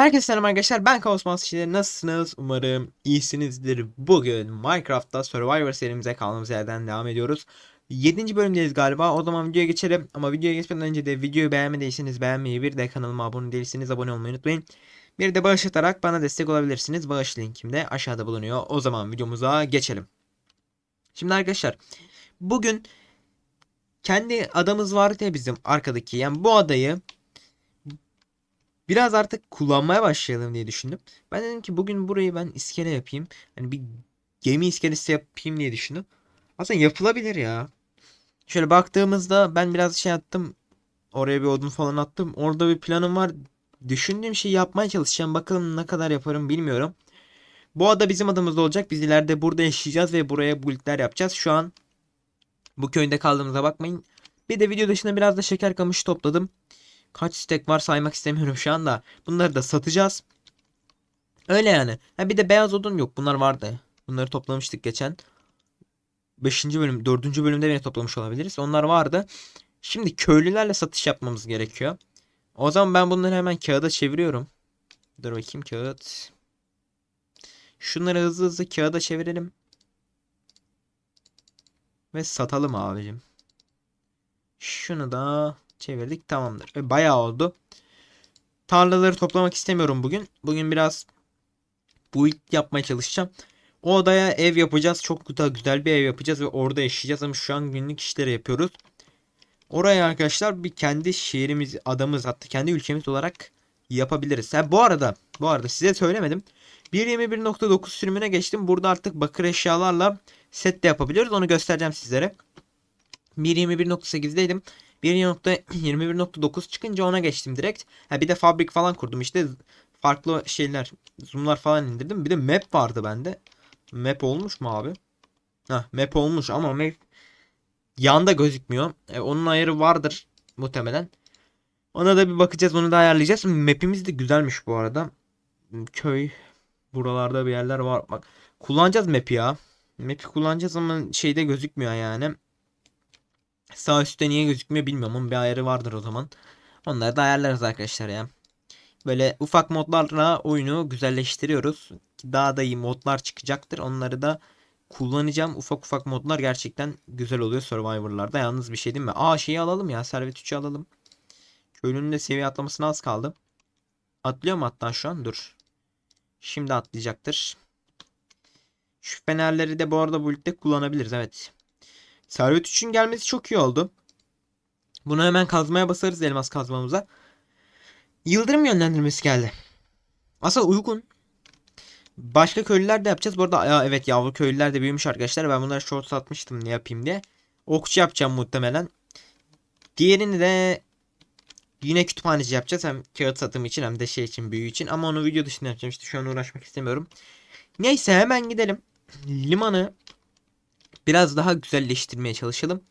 Herkese selam arkadaşlar. Ben Kaos Master'de nasılsınız? Umarım iyisinizdir. Bugün Minecraft'ta Survivor serimize kaldığımız yerden devam ediyoruz. 7. bölümdeyiz galiba. O zaman videoya geçelim. Ama videoya geçmeden önce de videoyu beğenmediyseniz beğenmeyi, bir de kanalıma abone değilseniz abone olmayı unutmayın. Bir de bağış atarak bana destek olabilirsiniz. Bağış linkim de aşağıda bulunuyor. O zaman videomuza geçelim. Şimdi arkadaşlar bugün kendi adamız vardı ya bizim arkadaki. Yani bu adayı biraz artık kullanmaya başlayalım diye düşündüm. Ben dedim ki bugün burayı ben iskele yapayım. Hani bir gemi iskelesi yapayım diye düşündüm. Aslında yapılabilir ya. Şöyle baktığımızda ben biraz şey attım. Oraya bir odun falan attım. Orada bir planım var. Düşündüğüm şeyi yapmaya çalışacağım. Bakalım ne kadar yaparım bilmiyorum. Bu ada bizim adımızda olacak. Biz ileride burada yaşayacağız ve buraya buildler yapacağız. Şu an bu köyde kaldığımıza bakmayın. Bir de video dışında biraz da şeker kamışı topladım. Kaç stek var saymak istemiyorum şu anda. Bunları da satacağız. Öyle yani. Ha bir de beyaz odun yok. Bunlar vardı. Bunları toplamıştık geçen. 5. bölüm, 4. bölümde bile toplamış olabiliriz. Onlar vardı. Şimdi köylülerle satış yapmamız gerekiyor. O zaman ben bunları hemen kağıda çeviriyorum. Dur bakayım kağıt. Şunları hızlı hızlı kağıda çevirelim. Ve satalım abicim. Şunu da çevirdik tamamdır. E, bayağı oldu. Tarlaları toplamak istemiyorum bugün. Bugün biraz build yapmaya çalışacağım. O odaya ev yapacağız. Çok da güzel bir ev yapacağız ve orada yaşayacağız ama şu an günlük işleri yapıyoruz. Oraya arkadaşlar bir kendi şehrimiz, adamız hatta kendi ülkemiz olarak yapabiliriz. Ha, bu arada bu arada size söylemedim. 1.21.9 sürümüne geçtim. Burada artık bakır eşyalarla set de yapabiliyoruz. Onu göstereceğim sizlere. 1.21.8'deydim. 1.21.9 çıkınca ona geçtim direkt. Ha bir de fabrik falan kurdum işte. Farklı şeyler, zoomlar falan indirdim. Bir de map vardı bende. Map olmuş mu abi? Ha map olmuş ama map yanda gözükmüyor. E, onun ayarı vardır muhtemelen. Ona da bir bakacağız, onu da ayarlayacağız. Map'imiz de güzelmiş bu arada. Köy buralarda bir yerler var. Bak kullanacağız map'i ya. Map'i kullanacağız ama şeyde gözükmüyor yani. Sağ üstte niye gözükmüyor bilmiyorum ama bir ayarı vardır o zaman. Onları da ayarlarız arkadaşlar ya. Böyle ufak modlarla oyunu güzelleştiriyoruz. Daha da iyi modlar çıkacaktır. Onları da kullanacağım. Ufak ufak modlar gerçekten güzel oluyor Survivor'larda. Yalnız bir şey değil mi? Aa şeyi alalım ya. Servet 3'ü alalım. Köylünün de seviye atlamasına az kaldı. Atlıyor mu hatta şu an? Dur. Şimdi atlayacaktır. Şu fenerleri de bu arada bu ligde kullanabiliriz. Evet. Servet 3'ün gelmesi çok iyi oldu. Bunu hemen kazmaya basarız elmas kazmamıza. Yıldırım yönlendirmesi geldi. Aslında uygun. Başka köylüler de yapacağız. Bu arada evet yavru köylüler de büyümüş arkadaşlar. Ben bunları short satmıştım ne yapayım diye. Okçu yapacağım muhtemelen. Diğerini de yine kütüphaneci yapacağız. Hem kağıt satımı için hem de şey için büyü için. Ama onu video dışında yapacağım. İşte şu an uğraşmak istemiyorum. Neyse hemen gidelim. Limanı biraz daha güzelleştirmeye çalışalım.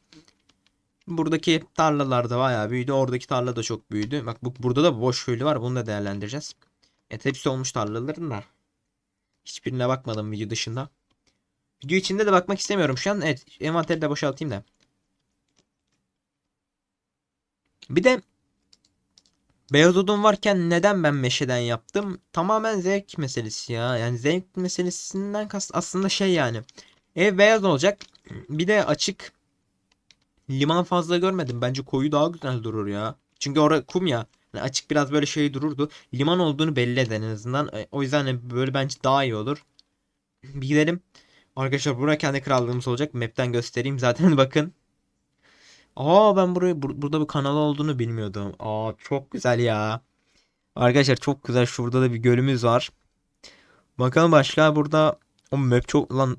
Buradaki tarlalar da bayağı büyüdü. Oradaki tarla da çok büyüdü. Bak bu, burada da boş köylü var. Bunu da değerlendireceğiz. Evet hepsi olmuş tarlaların da. Hiçbirine bakmadım video dışında. Video içinde de bakmak istemiyorum şu an. Evet envanteri de boşaltayım da. Bir de beyaz odun varken neden ben meşeden yaptım? Tamamen zevk meselesi ya. Yani zevk meselesinden kast aslında şey yani. Ev beyaz olacak. Bir de açık liman fazla görmedim. Bence koyu daha güzel durur ya. Çünkü orada kum ya. Yani açık biraz böyle şey dururdu. Liman olduğunu belli eden en azından. E, O yüzden böyle bence daha iyi olur. Bir gidelim. Arkadaşlar buraya kendi krallığımız olacak. Map'ten göstereyim zaten bakın. Aa ben burayı bur- burada bir kanal olduğunu bilmiyordum. Aa çok güzel ya. Arkadaşlar çok güzel. Şurada da bir gölümüz var. Bakalım başka burada o map çok lan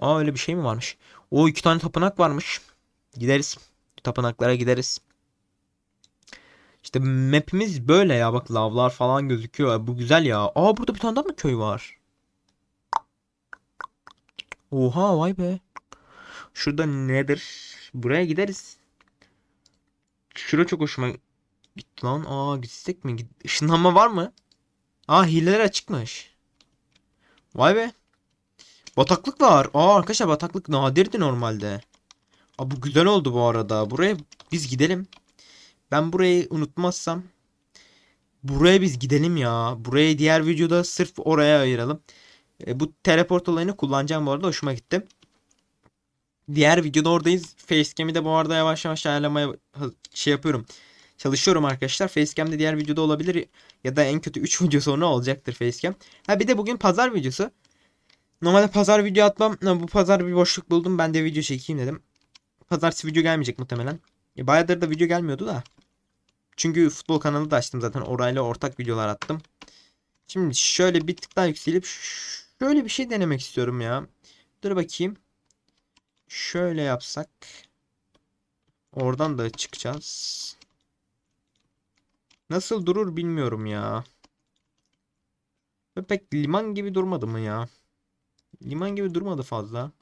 Aa öyle bir şey mi varmış? O iki tane tapınak varmış. Gideriz. Tapınaklara gideriz. İşte map'imiz böyle ya. Bak lavlar falan gözüküyor. Bu güzel ya. Aa burada bir tane daha mı köy var? Oha vay be. Şurada nedir? Buraya gideriz. Şura çok hoşuma gitti lan. Aa gitsek mi? Işınlanma var mı? Aa hileler açıkmış. Vay be. Bataklık var. Aa arkadaşlar bataklık nadirdi normalde. Aa, bu güzel oldu bu arada. Buraya biz gidelim. Ben burayı unutmazsam Buraya biz gidelim ya. Burayı diğer videoda sırf oraya ayıralım. E, bu teleport olayını kullanacağım bu arada. Hoşuma gitti. Diğer videoda oradayız. Facecam'i de bu arada yavaş yavaş ayarlamaya şey yapıyorum. Çalışıyorum arkadaşlar. Facecam de diğer videoda olabilir. Ya da en kötü 3 video sonra olacaktır Facecam. Ha bir de bugün pazar videosu. Normalde pazar video atmam. Bu pazar bir boşluk buldum. Ben de video çekeyim dedim. Pazartesi video gelmeyecek muhtemelen. E, bayağıdır da video gelmiyordu da. Çünkü futbol kanalı da açtım zaten. Orayla ortak videolar attım. Şimdi şöyle bir tık daha yükselip şöyle bir şey denemek istiyorum ya. Dur bakayım. Şöyle yapsak. Oradan da çıkacağız. Nasıl durur bilmiyorum ya. Pek liman gibi durmadı mı ya? Liman gibi durmadı fazla.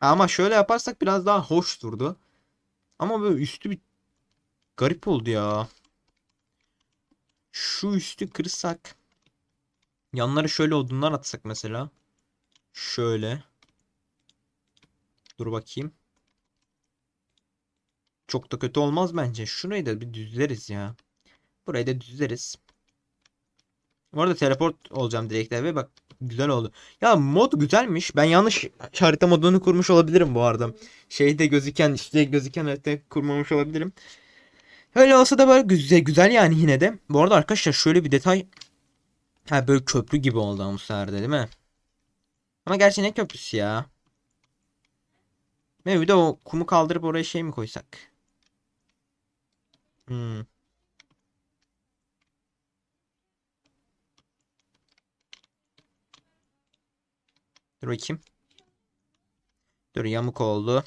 Ama şöyle yaparsak biraz daha hoş durdu. Ama böyle üstü bir garip oldu ya. Şu üstü kırsak. Yanları şöyle odunlar atsak mesela. Şöyle. Dur bakayım. Çok da kötü olmaz bence. Şurayı da bir düzleriz ya. Burayı da düzleriz. Bu arada teleport olacağım direkt eve bak güzel oldu. Ya mod güzelmiş. Ben yanlış harita modunu kurmuş olabilirim bu arada. Şeyde gözüken işte gözüken harita kurmamış olabilirim. Öyle olsa da böyle güzel güzel yani yine de. Bu arada arkadaşlar şöyle bir detay. Ha böyle köprü gibi oldu bu sefer de değil mi? Ama gerçi ne köprüsü ya? Ve bir de o kumu kaldırıp oraya şey mi koysak? Hmm. Dur bakayım. Dur yamuk oldu.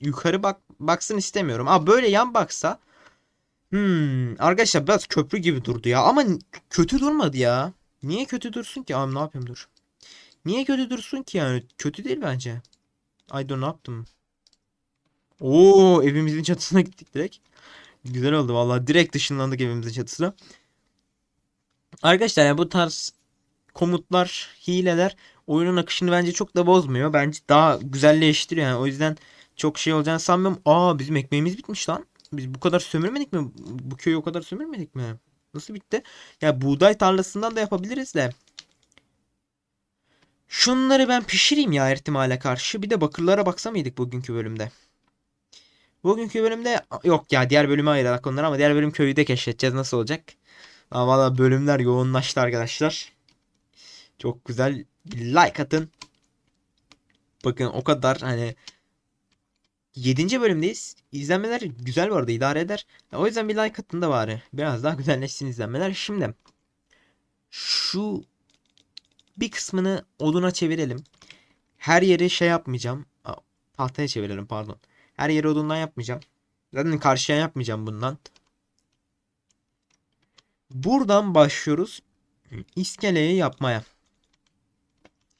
Yukarı bak baksın istemiyorum. Aa böyle yan baksa. Hmm, arkadaşlar biraz köprü gibi durdu ya. Ama kötü durmadı ya. Niye kötü dursun ki? Abi ne yapayım dur. Niye kötü dursun ki yani? Kötü değil bence. Ay dur ne yaptım? Oo evimizin çatısına gittik direkt. Güzel oldu vallahi. Direkt ışınlandık evimizin çatısına. Arkadaşlar yani bu tarz komutlar, hileler oyunun akışını bence çok da bozmuyor. Bence daha güzelleştiriyor yani. O yüzden çok şey olacağını sanmıyorum. Aa bizim ekmeğimiz bitmiş lan. Biz bu kadar sömürmedik mi? Bu köyü o kadar sömürmedik mi? Nasıl bitti? Ya buğday tarlasından da yapabiliriz de. Şunları ben pişireyim ya ihtimale karşı. Bir de bakırlara baksa mıydık bugünkü bölümde? Bugünkü bölümde yok ya diğer bölüme ayırarak onları ama diğer bölüm köyü de keşfedeceğiz nasıl olacak? Ama valla bölümler yoğunlaştı arkadaşlar. Çok güzel like atın. Bakın o kadar hani 7. bölümdeyiz. İzlenmeler güzel bu arada idare eder. O yüzden bir like atın da bari. Biraz daha güzelleşsin izlenmeler. Şimdi şu bir kısmını oduna çevirelim. Her yeri şey yapmayacağım. Tahtaya çevirelim pardon. Her yeri odundan yapmayacağım. Zaten karşıya yapmayacağım bundan. Buradan başlıyoruz iskeleyi yapmaya.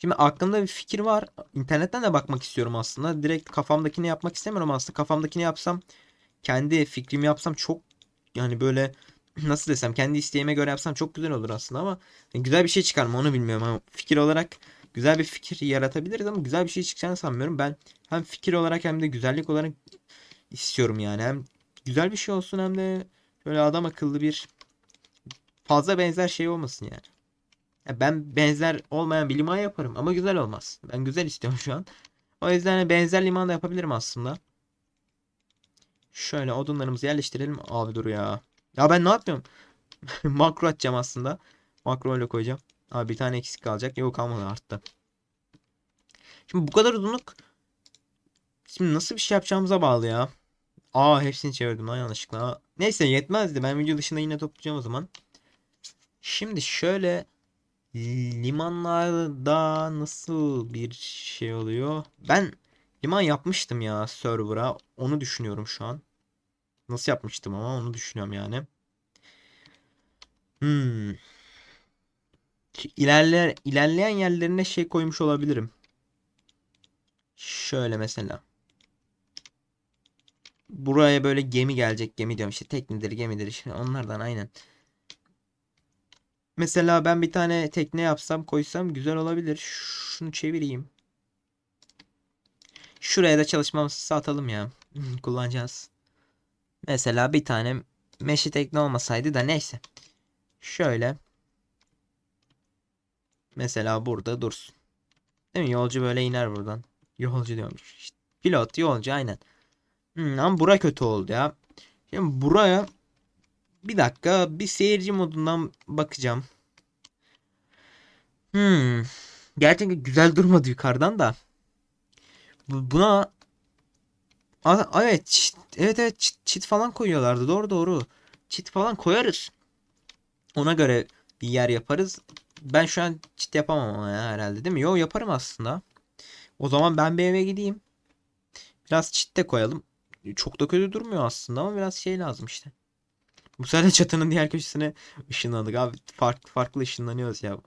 Şimdi aklımda bir fikir var. İnternetten de bakmak istiyorum aslında. Direkt kafamdakini yapmak istemiyorum aslında. Kafamdakini yapsam kendi fikrimi yapsam çok yani böyle nasıl desem kendi isteğime göre yapsam çok güzel olur aslında ama güzel bir şey çıkar mı onu bilmiyorum ama fikir olarak güzel bir fikir yaratabiliriz ama güzel bir şey çıkacağını sanmıyorum. Ben hem fikir olarak hem de güzellik olarak istiyorum yani. Hem güzel bir şey olsun hem de böyle adam akıllı bir fazla benzer şey olmasın yani. Ben benzer olmayan bir liman yaparım ama güzel olmaz. Ben güzel istiyorum şu an. O yüzden hani benzer liman da yapabilirim aslında. Şöyle odunlarımızı yerleştirelim. Abi dur ya. Ya ben ne yapıyorum? Makro atacağım aslında. Makro öyle koyacağım. Abi bir tane eksik kalacak. Yok kalmadı arttı. Şimdi bu kadar uzunluk Şimdi nasıl bir şey yapacağımıza bağlı ya. Aa hepsini çevirdim lan yanlışlıkla. Neyse yetmezdi. Ben video dışında yine toplayacağım o zaman. Şimdi şöyle limanlarda nasıl bir şey oluyor? Ben liman yapmıştım ya server'a. Onu düşünüyorum şu an. Nasıl yapmıştım ama onu düşünüyorum yani. Hmm. İlerler, ilerleyen yerlerine şey koymuş olabilirim. Şöyle mesela. Buraya böyle gemi gelecek. Gemi diyorum işte teknedir gemidir işte onlardan aynen. Mesela ben bir tane tekne yapsam koysam güzel olabilir. Şunu çevireyim. Şuraya da çalışma masası atalım ya. Kullanacağız. Mesela bir tane meşe tekne olmasaydı da neyse. Şöyle. Mesela burada dursun. Değil mi? Yolcu böyle iner buradan. Yolcu diyormuş. İşte pilot, yolcu aynen. Hmm, ama bura kötü oldu ya. Şimdi buraya bir dakika bir seyirci modundan bakacağım. Hmm. Gerçekten güzel durmadı yukarıdan da. Bu- Buna Aa, evet çit, evet evet çit, çit falan koyuyorlardı. Doğru doğru. Çit falan koyarız. Ona göre bir yer yaparız. Ben şu an çit yapamam ama ya herhalde değil mi? Yo yaparım aslında. O zaman ben bir eve gideyim. Biraz çit de koyalım. Çok da kötü durmuyor aslında ama biraz şey lazım işte. Bu sefer çatının diğer köşesine ışınlandık abi. Farklı farklı ışınlanıyoruz ya.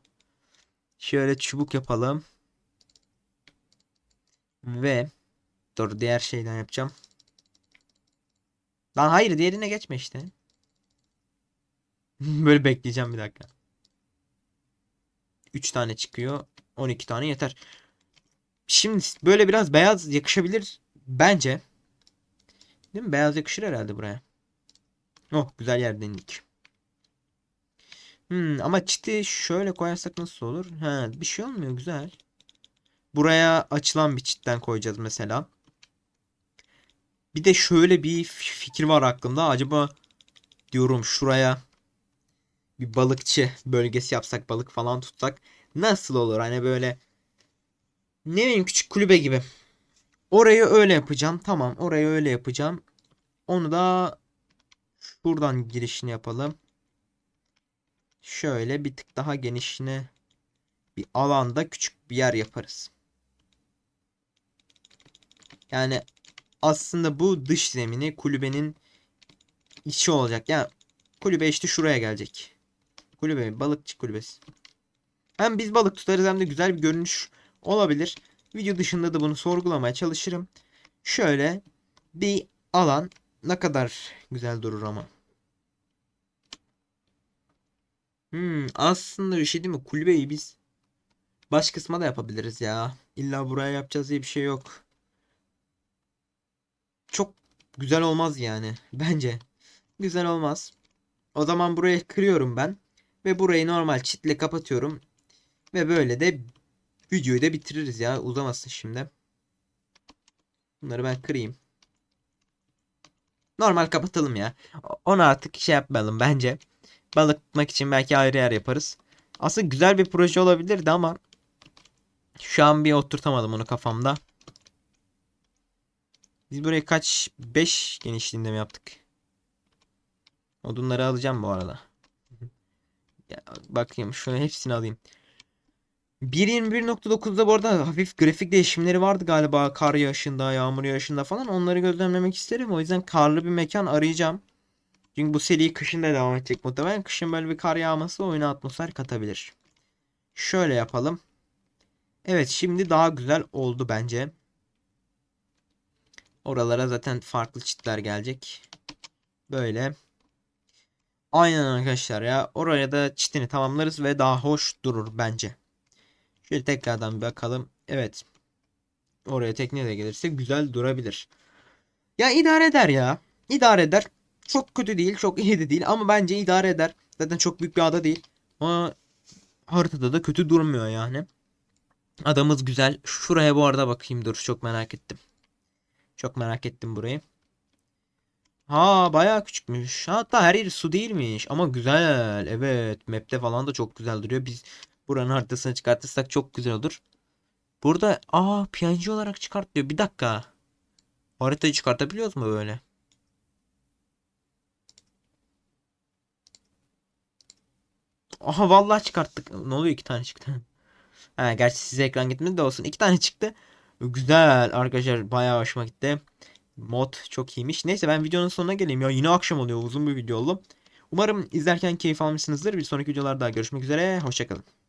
Şöyle çubuk yapalım. Ve dur diğer şeyden yapacağım. Lan hayır diğerine geçme işte. Böyle bekleyeceğim bir dakika. 3 tane çıkıyor. 12 tane yeter. Şimdi böyle biraz beyaz yakışabilir bence. Değil mi? Beyaz yakışır herhalde buraya. Oh güzel yerden indik. Hmm, ama çiti şöyle koyarsak nasıl olur? Ha, bir şey olmuyor güzel. Buraya açılan bir çitten koyacağız mesela. Bir de şöyle bir fikir var aklımda. Acaba diyorum şuraya bir balıkçı bölgesi yapsak, balık falan tutsak nasıl olur? Hani böyle ne bileyim küçük kulübe gibi. Orayı öyle yapacağım. Tamam, orayı öyle yapacağım. Onu da şuradan girişini yapalım. Şöyle bir tık daha genişine bir alanda küçük bir yer yaparız. Yani aslında bu dış zemini kulübenin içi olacak. Yani kulübe işte şuraya gelecek. Kulübe balıkçı kulübesi. Hem biz balık tutarız hem de güzel bir görünüş olabilir. Video dışında da bunu sorgulamaya çalışırım. Şöyle bir alan ne kadar güzel durur ama. Hmm, aslında bir şey değil mi? Kulübeyi biz baş kısma da yapabiliriz ya. İlla buraya yapacağız diye bir şey yok. Çok güzel olmaz yani. Bence. Güzel olmaz. O zaman burayı kırıyorum ben. Ve burayı normal çitle kapatıyorum. Ve böyle de videoyu da bitiririz ya. Uzamasın şimdi. Bunları ben kırayım. Normal kapatalım ya. Onu artık şey yapmayalım bence. Balık tutmak için belki ayrı yer yaparız. Aslında güzel bir proje olabilirdi ama şu an bir oturtamadım onu kafamda. Biz burayı kaç 5 genişliğinde mi yaptık? Odunları alacağım bu arada. Ya, bakayım şunu hepsini alayım. 1.21.9'da bu arada hafif grafik değişimleri vardı galiba kar yağışında, yağmur yağışında falan. Onları gözlemlemek isterim. O yüzden karlı bir mekan arayacağım. Çünkü bu seri kışın da devam edecek muhtemelen. Kışın böyle bir kar yağması oyuna atmosfer katabilir. Şöyle yapalım. Evet şimdi daha güzel oldu bence. Oralara zaten farklı çitler gelecek. Böyle. Aynen arkadaşlar ya. Oraya da çitini tamamlarız ve daha hoş durur bence. Şöyle tekrardan bir bakalım. Evet. Oraya tekne de gelirse güzel durabilir. Ya idare eder ya. İdare eder. Çok kötü değil, çok iyi de değil ama bence idare eder. Zaten çok büyük bir ada değil. Ama haritada da kötü durmuyor yani. Adamız güzel. Şuraya bu arada bakayım dur. Çok merak ettim. Çok merak ettim burayı. Ha bayağı küçükmüş. Hatta her yeri su değilmiş. Ama güzel. Evet. Map'te falan da çok güzel duruyor. Biz buranın haritasını çıkartırsak çok güzel olur. Burada aa PNG olarak çıkart diyor. Bir dakika. Haritayı çıkartabiliyoruz mu böyle? Aha vallahi çıkarttık. Ne oluyor iki tane çıktı. Ha, gerçi size ekran gitmedi de olsun. İki tane çıktı. Güzel arkadaşlar bayağı hoşuma gitti. Mod çok iyiymiş. Neyse ben videonun sonuna geleyim ya. Yine akşam oluyor. Uzun bir video oldu. Umarım izlerken keyif almışsınızdır. Bir sonraki videolarda görüşmek üzere. Hoşçakalın.